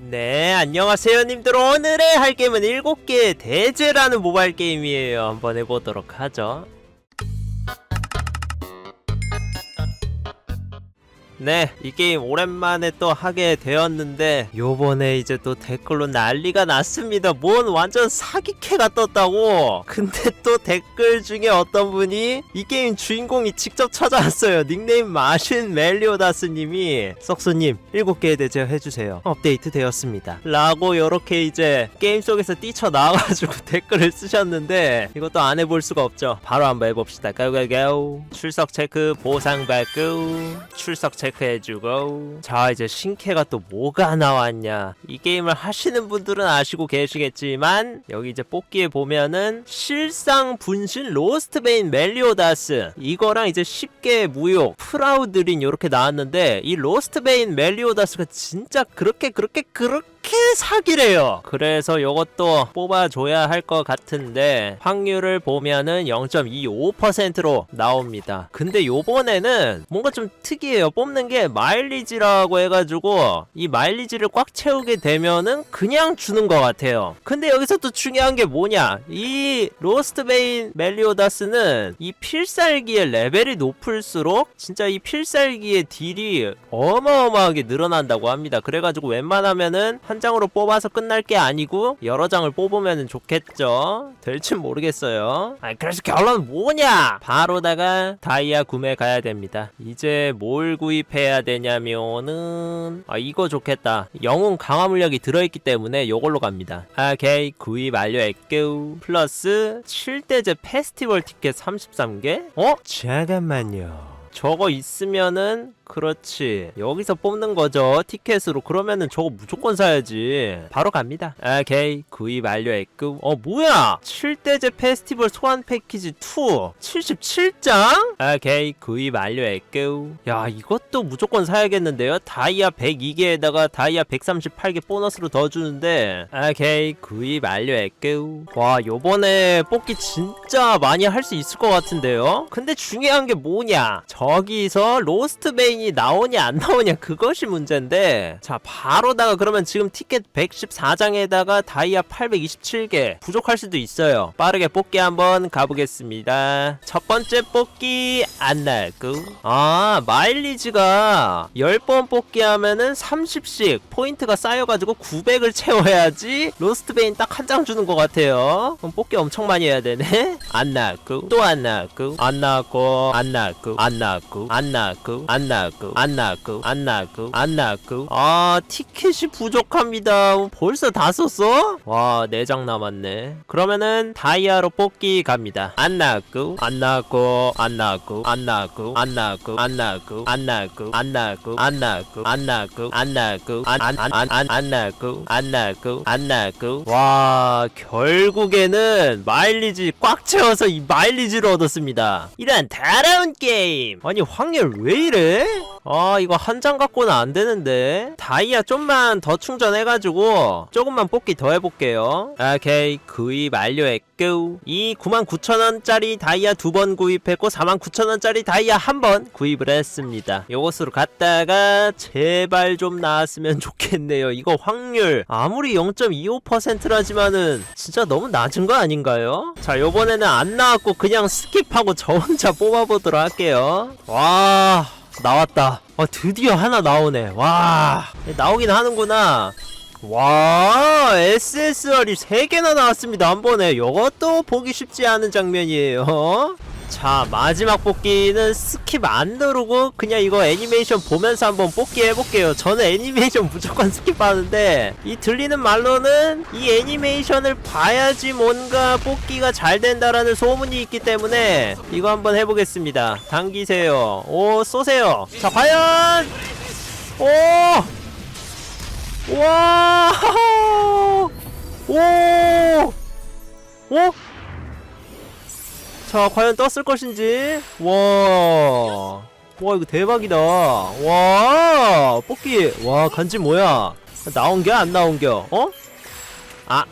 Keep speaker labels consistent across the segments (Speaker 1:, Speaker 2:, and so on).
Speaker 1: 네, 안녕하세요, 님들. 오늘의 할 게임은 7개의 대제라는 모바일 게임이에요. 한번 해보도록 하죠. 네, 이 게임 오랜만에 또 하게 되었는데 요번에 이제 또 댓글로 난리가 났습니다. 뭔 완전 사기캐가 떴다고. 근데 또 댓글 중에 어떤 분이 이 게임 주인공이 직접 찾아왔어요. 닉네임 마신 멜리오다스 님이 썩소님 7개의 대제 해주세요. 업데이트 되었습니다. 라고 요렇게 이제 게임 속에서 뛰쳐나와가지고 댓글을 쓰셨는데 이것도 안 해볼 수가 없죠. 바로 한번 해봅시다. 고고고 출석 체크 보상 받고 출석 체크 해주고. 자 이제 신캐가 또 뭐가 나왔냐. 이 게임을 하시는 분들은 아시고 계시겠지만 여기 이제 뽑기에 보면은 실상 분신 로스트베인 멜리오다스. 이거랑 이제 쉽게 무효 프라우드린 이렇게 나왔는데 이 로스트베인 멜리오다스가 진짜 그렇게 그렇게 그렇게 사기래요. 그래서 요것도 뽑아줘야 할 것 같은데 확률을 보면은 0.25%로 나옵니다. 근데 요번에는 뭔가 좀 특이해요. 뽑는 게 마일리지라고 해가지고 이 마일리지를 꽉 채우게 되면은 그냥 주는 것 같아요. 근데 여기서 또 중요한 게 뭐냐? 이 로스트베인 멜리오다스는 이 필살기의 레벨이 높을수록 진짜 이 필살기의 딜이 어마어마하게 늘어난다고 합니다. 그래가지고 웬만하면은 한 장으로 뽑아서 끝날 게 아니고 여러 장을 뽑으면 좋겠죠? 될진 모르겠어요. 아 그래서 결론은 뭐냐? 바로다가 다이아 구매 가야 됩니다. 이제 뭘 구입해야 되냐면은 아 이거 좋겠다. 영웅 강화 물약이 들어있기 때문에 요걸로 갑니다. 오케이 구입 완료했고 플러스 7대제 페스티벌 티켓 33개? 어? 잠깐만요. 저거 있으면은 그렇지. 여기서 뽑는 거죠. 티켓으로. 그러면은 저거 무조건 사야지. 바로 갑니다. 오케이. 구입 완료했고 어 뭐야? 7대제 페스티벌 소환 패키지 2 77장? 오케이. 구입 완료했고 야 이것도 무조건 사야겠는데요? 다이아 102개에다가 다이아 138개 보너스로 더 주는데. 오케이. 구입 완료했고 와 요번에 뽑기 진짜 많이 할 수 있을 것 같은데요? 근데 중요한 게 뭐냐? 저기서 로스트 베인 이 나오냐 안 나오냐 그것이 문제인데 자 바로다가 그러면 지금 티켓 114장에다가 다이아 827개 부족할 수도 있어요. 빠르게 뽑기 한번 가보겠습니다. 첫 번째 뽑기 안 나고 아 마일리지가 10번 뽑기 하면은 30씩 포인트가 쌓여가지고 900을 채워야지 로스트베인 딱 한 장 주는 것 같아요. 그럼 뽑기 엄청 많이 해야 되네. 안 나고 또안 나고 안 나고 안 나고 안 나고 안 나고 안 나고 안 나고 안 나고 안 나고 아 티켓이 부족합니다 벌써 다 썼어? 와 4장 남았네 그러면은 다이아로 뽑기 갑니다 안 나고 안 나고 안 나고 안 나고 안 나고 안 나고 안 나고 안 나고 안 나고 안 나고 안 나고 안안안 나고 안 나고 안 나고 와 결국에는 마일리지 꽉 채워서 이 마일리지를 얻었습니다 이런 다라운 게임 아니 확률 왜 이래? 아 이거 한 장 갖고는 안 되는데. 다이아 좀만 더 충전해가지고 조금만 뽑기 더 해볼게요. 오케이 구입 완료했고. 이 99,000원짜리 다이아 두 번 구입했고 49,000원짜리 다이아 한 번 구입을 했습니다. 요것으로 갔다가 제발 좀 나왔으면 좋겠네요. 이거 확률 아무리 0.25%라지만은 진짜 너무 낮은 거 아닌가요? 자 요번에는 안 나왔고 그냥 스킵하고 저 혼자 뽑아보도록 할게요. 와 나왔다. 와 드디어 하나 나오네. 와 나오긴 하는구나. 와 SSR이 3개나 나왔습니다 한 번에 이것도 보기 쉽지 않은 장면이에요 자 마지막 뽑기는 스킵 안 누르고 그냥 이거 애니메이션 보면서 한번 뽑기 해볼게요 저는 애니메이션 무조건 스킵하는데 이 들리는 말로는 이 애니메이션을 봐야지 뭔가 뽑기가 잘 된다라는 소문이 있기 때문에 이거 한번 해보겠습니다 당기세요 오 쏘세요 자 과연 오 와! 오! 오? 자, 과연 떴을 것인지. 와. 와, 이거 대박이다. 와! 뽑기. 와, 간지 뭐야? 나온겨? 안 나온겨? 어? 아.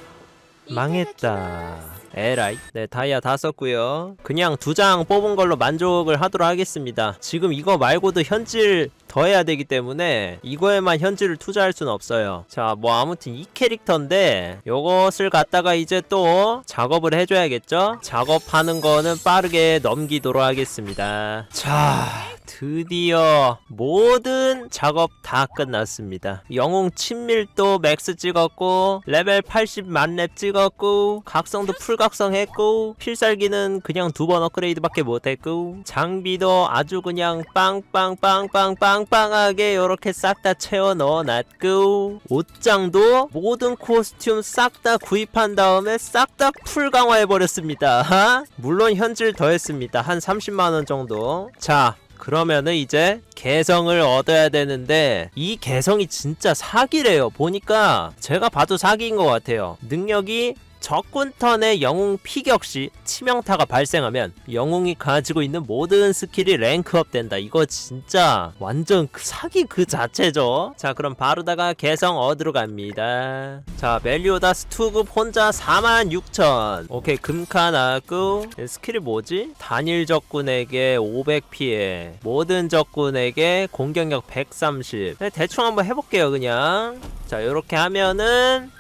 Speaker 1: 망했다. 에라이. 네, 다이아 다 썼고요. 그냥 두 장 뽑은 걸로 만족을 하도록 하겠습니다. 지금 이거 말고도 현질 더더 해야 되기 때문에 이거에만 현질을 투자할 수는 없어요. 자 뭐 아무튼 이 캐릭터인데 요것을 갖다가 이제 또 작업을 해줘야겠죠? 작업하는 거는 빠르게 넘기도록 하겠습니다. 자 드디어 모든 작업 다 끝났습니다. 영웅 친밀도 맥스 찍었고 레벨 80 만렙 찍었고 각성도 풀각성 했고 필살기는 그냥 두 번 업그레이드밖에 못했고 장비도 아주 그냥 빵빵빵빵빵 빵하게 이렇게 싹 다 채워 넣어놨고 옷장도 모든 코스튬 싹 다 구입한 다음에 싹 다 풀 강화해버렸습니다. 물론 현질 더했습니다. 한 30만원 정도. 자, 그러면은 이제 개성을 얻어야 되는데 이 개성이 진짜 사기래요. 보니까 제가 봐도 사기인 것 같아요. 능력이 적군 턴에 영웅 피격 시 치명타가 발생하면 영웅이 가지고 있는 모든 스킬이 랭크업 된다. 이거 진짜 완전 그 사기 그 자체죠. 자, 그럼 바로다가 개성 얻으러 갑니다. 자, 멜리오다스 투급 혼자 46,000. 오케이, 금카 나왔고 스킬이 뭐지? 단일 적군에게 500 피해. 모든 적군에게 공격력 130. 네, 대충 한번 해볼게요, 그냥. 자, 요렇게 하면은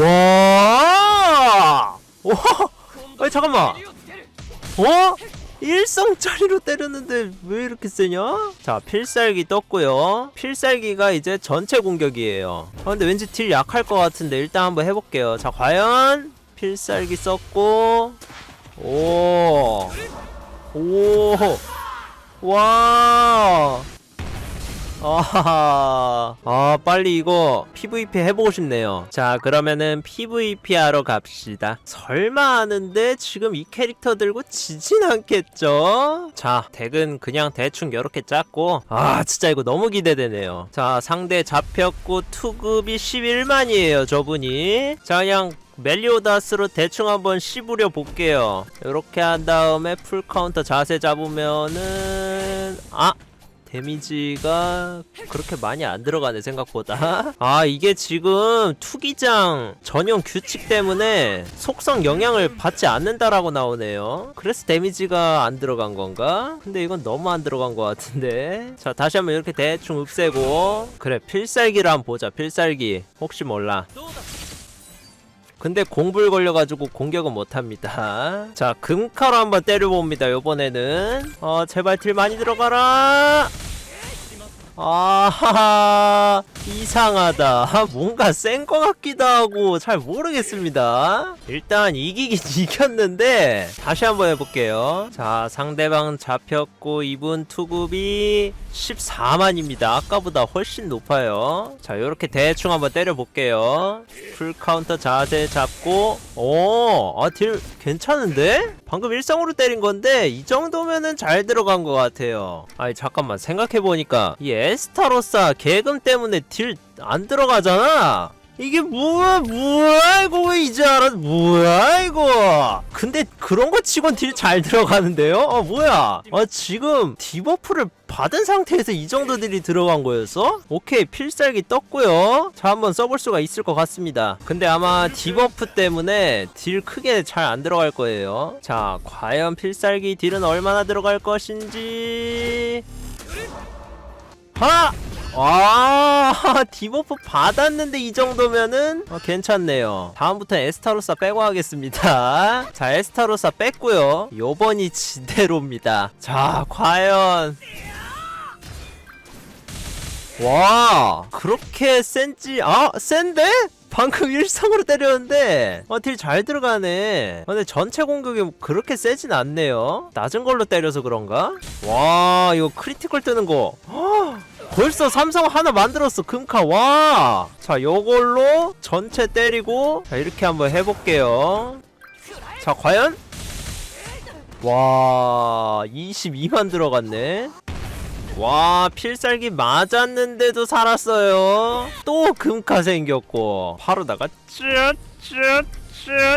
Speaker 1: 와! 와! 아니 잠깐만. 어? 일성짜리로 때렸는데 왜 이렇게 세냐? 자 필살기 떴고요 필살기가 이제 전체 공격이에요 아 근데 왠지 딜 약할 것 같은데 일단 한번 해볼게요 자 과연 필살기 썼고 오 오. 와. 아하하. 아, 빨리 이거 PVP 해보고 싶네요. 자, 그러면은 PVP 하러 갑시다. 설마 하는데 지금 이 캐릭터 들고 지진 않겠죠? 자, 덱은 그냥 대충 이렇게 짰고, 아, 진짜 이거 너무 기대되네요. 자, 상대 잡혔고, 투급이 11만이에요, 저분이. 자, 그냥 멜리오다스로 대충 한번 씹으려 볼게요. 이렇게 한 다음에 풀 카운터 자세 잡으면은, 아! 데미지가 그렇게 많이 안 들어가네 생각보다. 아 이게 지금 투기장 전용 규칙 때문에 속성 영향을 받지 않는다라고 나오네요. 그래서 데미지가 안 들어간 건가? 근데 이건 너무 안 들어간 것 같은데. 자 다시 한번 이렇게 대충 읍세고. 그래 필살기를 한번 보자 필살기. 혹시 몰라 근데 공불 걸려가지고 공격은 못합니다. 자, 금카로 한번 때려봅니다, 요번에는. 어, 제발 딜 많이 들어가라! 아하하 이상하다. 뭔가 센 거 같기도 하고 잘 모르겠습니다. 일단 이기긴 이겼는데 다시 한번 해볼게요. 자 상대방 잡혔고 이분 투급이 14만입니다. 아까보다 훨씬 높아요. 자 요렇게 대충 한번 때려볼게요. 풀 카운터 자세 잡고 오아딜 괜찮은데? 방금 일성으로 때린 건데 이 정도면은 잘 들어간 것 같아요. 아니 잠깐만. 생각해보니까 이 에스타로사 계금 때문에 딜 안 들어가잖아 이게 뭐야? 뭐야? 이거 왜 이제 알아? 뭐야 이거? 근데 그런 거 치곤 딜 잘 들어가는데요? 어 뭐야? 아 지금 디버프를 받은 상태에서 이 정도 딜이 들어간 거였어? 오케이 필살기 떴고요. 자 한번 써볼 수가 있을 것 같습니다. 근데 아마 디버프 때문에 딜 크게 잘 안 들어갈 거예요. 자 과연 필살기 딜은 얼마나 들어갈 것인지. 하! 와 디버프 받았는데 이 정도면은? 어, 괜찮네요. 다음부터 에스타로사 빼고 하겠습니다. 자 에스타로사 뺐고요. 요번이 지대로입니다. 자 과연. 와 그렇게 센지 아 센데? 방금 일성으로 때렸는데. 어, 딜 잘 들어가네. 근데 전체 공격이 그렇게 세진 않네요. 낮은 걸로 때려서 그런가? 와 이거 크리티컬 뜨는 거. 헉, 벌써 삼성 하나 만들었어 금카 와 자 요걸로 전체 때리고 자 이렇게 한번 해볼게요. 자 과연? 와 22만 들어갔네. 와 필살기 맞았는데도 살았어요. 또 금카 생겼고. 바로다가 쭈쭈쭈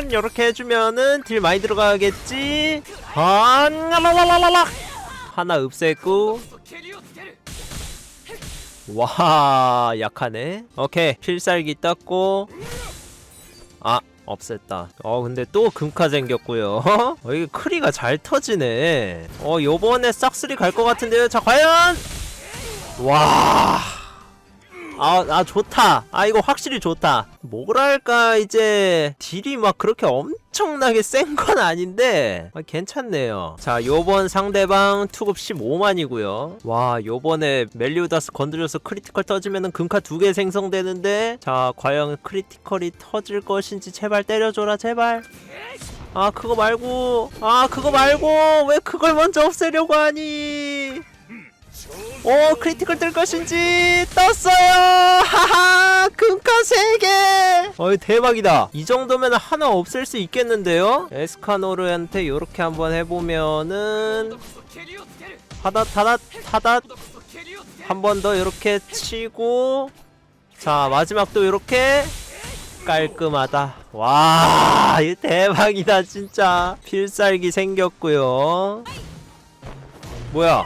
Speaker 1: 이렇게 해주면은 딜 많이 들어가겠지? 한라라라라 하나 읍세고 와 약하네. 오케이 필살기 떴고. 아 없앴다. 어 근데 또 금카 생겼고요. 어 이게 크리가 잘 터지네. 어 요번에 싹쓸이 갈 것 같은데요. 자 과연! 와. 아, 아, 좋다. 아, 이거 확실히 좋다. 뭐랄까, 이제, 딜이 막 그렇게 엄청나게 센 건 아닌데, 아, 괜찮네요. 자, 요번 상대방 투급 15만이고요. 와, 요번에 멜리우다스 건드려서 크리티컬 터지면은 금카 두 개 생성되는데, 자, 과연 크리티컬이 터질 것인지 제발 때려줘라, 제발. 아, 그거 말고, 아, 그거 말고, 왜 그걸 먼저 없애려고 하니? 오 크리티컬 뜰 것인지 떴어요. 하하 금카 3개. 어이 대박이다. 이 정도면 하나 없앨 수 있겠는데요? 에스카노르한테 요렇게 한번 해보면은 타닷 타닷 타닷. 한 번더 요렇게 치고. 자 마지막 또 요렇게 깔끔하다. 와 대박이다 진짜. 필살기 생겼고요. 뭐야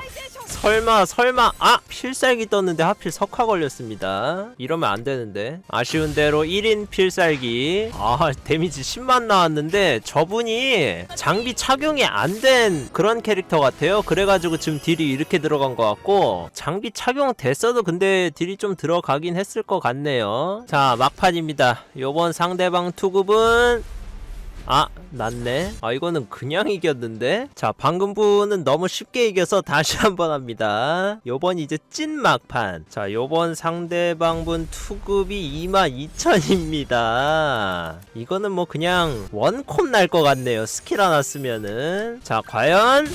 Speaker 1: 설마 설마 아 필살기 떴는데 하필 석화 걸렸습니다. 이러면 안 되는데. 아쉬운 대로 1인 필살기. 아 데미지 10만 나왔는데 저분이 장비 착용이 안 된 그런 캐릭터 같아요. 그래가지고 지금 딜이 이렇게 들어간 것 같고. 장비 착용 됐어도 근데 딜이 좀 들어가긴 했을 것 같네요. 자 막판입니다. 요번 상대방 투급은 아, 났네. 아, 이거는 그냥 이겼는데? 자, 방금 분은 너무 쉽게 이겨서 다시 한번 합니다. 요번 이제 찐 막판. 자, 요번 상대방 분 투급이 22,000입니다. 이거는 뭐 그냥 원콤 날 것 같네요. 스킬 하나 쓰면은. 자, 과연?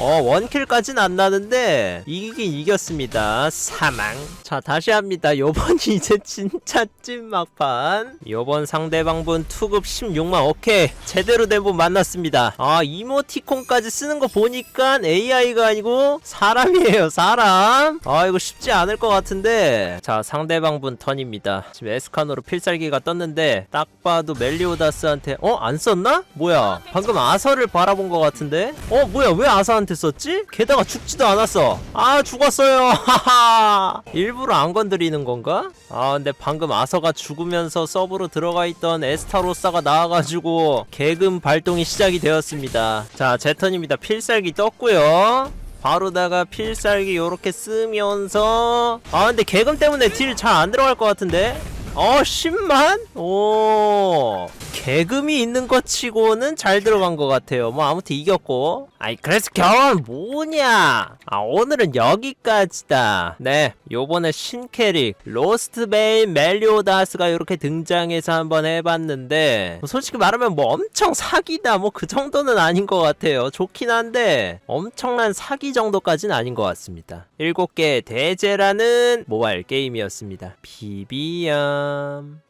Speaker 1: 어 원킬까진 안 나는데 이기긴 이겼습니다. 사망. 자 다시 합니다. 요번 이제 진짜 찐 막판. 요번 상대방분 투급 16만. 오케이. 제대로 된 분 만났습니다. 아 이모티콘까지 쓰는 거 보니까 AI가 아니고 사람이에요 사람. 아 이거 쉽지 않을 것 같은데. 자 상대방분 턴입니다. 지금 에스카노로 필살기가 떴는데 딱 봐도 멜리오다스한테 어? 안 썼나? 뭐야. 방금 아서를 바라본 것 같은데? 어 뭐야. 왜 아서한테 썼지? 게다가 죽지도 않았어. 아 죽었어요. 하하 일부러 안 건드리는 건가? 아 근데 방금 아서가 죽으면서 서브로 들어가 있던 에스타로사가 나와가지고 개금 발동이 시작이 되었습니다. 자 제 턴입니다. 필살기 떴고요. 바로다가 필살기 요렇게 쓰면서 아 근데 개금 때문에 딜 잘 안 들어갈 것 같은데 어 10만? 오. 개금이 있는 것 치고는 잘 들어간 것 같아요. 뭐 아무튼 이겼고. 아이 그래서 결혼 뭐냐? 아 오늘은 여기까지다. 네 요번에 신캐릭 로스트베인 멜리오다스가 이렇게 등장해서 한번 해봤는데 솔직히 말하면 뭐 엄청 사기다 뭐 그 정도는 아닌 것 같아요. 좋긴 한데 엄청난 사기 정도까지는 아닌 것 같습니다. 7개 대제라는 모바일 게임이었습니다. 비비 Um.